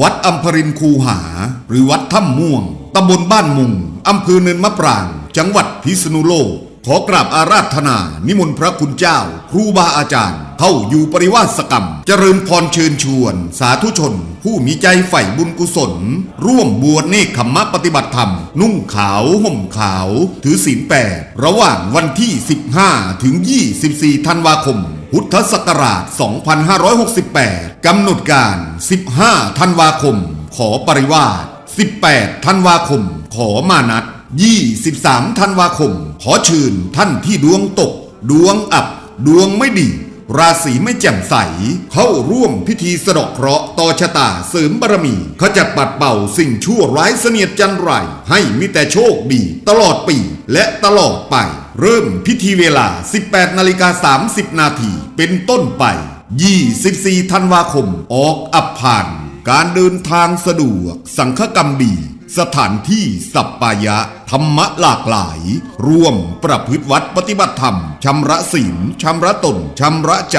วัดอัมพรินคูหา หรือวัดถ้ำม่วง ตำบลบ้านมุง อำเภอเนินมะปราง จังหวัดพิษณุโลก ขอกราบอาราธนา นิมนต์พระคุณเจ้า ครูบาอาจารย์ เข้าอยู่ปริวาสกรรม เจริญพรเชิญชวน สาธุชน ผู้มีใจใฝ่บุญกุศล ร่วมบวชเนคขมมะปฏิบัติธรรม นุ่งขาวห่มขาว ถือศีลแปดระหว่างวันที่ 15 ถึง 24 ธันวาคม พุทธศักราช 2568 กำหนดการ 15 ธันวาคม ขอปริวาส 18 ธันวาคม ขอมานัด 23 ธันวาคม ขอเชิญท่านที่ดวงตก ดวงอับ ดวงไม่ดี ราศีไม่แจ่มใส เข้าร่วมพิธีสะเดอกเคราะห์ต่อชะตาเสริมบารมี ขจัดปัดเป่าสิ่งชั่วร้ายเสนียดจันไร ให้มีแต่โชคดีตลอดปีและตลอดไป เริ่มพิธีเวลา 18นาฬิกา30 นาทีเป็นต้นไป 24 ธันวาคม ออกอับผ่าน การเดินทางสะดวก สังฆกรรมดี สถานที่สัปปายะ ธรรมะหลากหลาย ร่วมประพฤติวัดปฏิบัติธรรม ชำระศีลชำระตนชำระใจ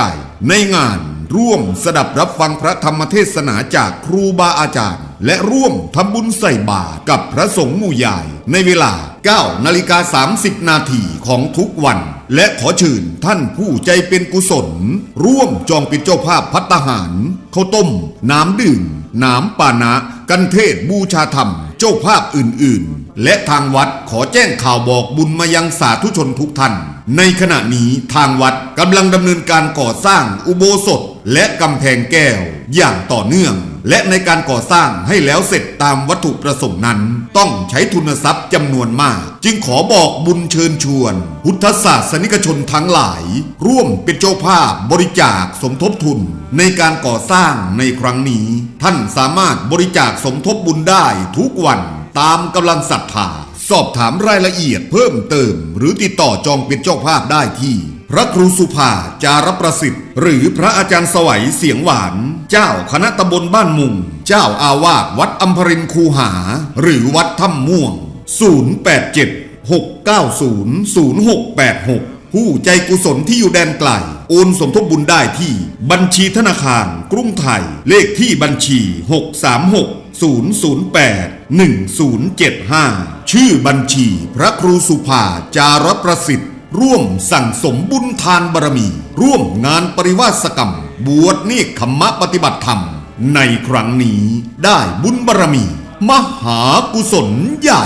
ในงานร่วมสดับรับฟังพระธรรมเทศนาจากครูบาอาจารย์ และร่วมทำบุญใส่บาตรกับพระสงฆ์หมู่ใหญ่ ในเวลา 9 นาฬิกา 30 นาทีของทุกวัน และขอเชิญท่านผู้ใจเป็นกุศล ร่วมจองเป็นเจ้าภาพพัตตาหารข้าวต้ม น้ำดื่ม น้ำปานะ กันเทศบูชาธรรม เจ้าภาพอื่นๆ และทางวัดขอแจ้งข่าวบอกบุญมายังสาธุชนทุกท่าน ในขณะนี้ทางวัดกำลังดำเนินการก่อสร้างอุโบสถและกำแพงแก้ว อย่างต่อเนื่อง และในการก่อสร้างให้แล้วเสร็จตามวัตถุประสงค์นั้น ต้องใช้ทุนทรัพย์จำนวนมาก จึงขอบอกบุญเชิญชวน พุทธศาสนิกชนทั้งหลาย ร่วมเป็นเจ้าภาพบริจาคสมทบทุน ในการก่อสร้างในครั้งนี้ ท่านสามารถบริจาคสมทบบุญได้ทุกวันตามกำลังศรัทธาสอบถามรายละเอียดเพิ่มเติม หรือติดต่อจองเป็นเจ้าภาพได้ที่ พระครูสุภาจารประสิทธิ์ หรือพระอาจารย์สวัยเสียงหวาน เจ้าคณะตำบลบ้านมุง เจ้าอาวาสวัดอัมพรินคูหา หรือวัดถ้ำม่วง 087 690 0686 ผู้ใจกุศลที่อยู่แดนไกล โอนสมทบบุญได้ที่ บัญชีธนาคาร กรุงไทย เลขที่บัญชี 636 008 1075 ชื่อบัญชีพระครูสุภาจารประสิทธิ์ ร่วมสั่งสมบุญทานบารมี ร่วมงานปริวาสกรรม บวชเนคขมมะปฏิบัติธรรม ในครั้งนี้ได้บุญบารมี มหากุศลใหญ่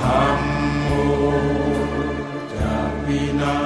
ธรรมโมจะวินา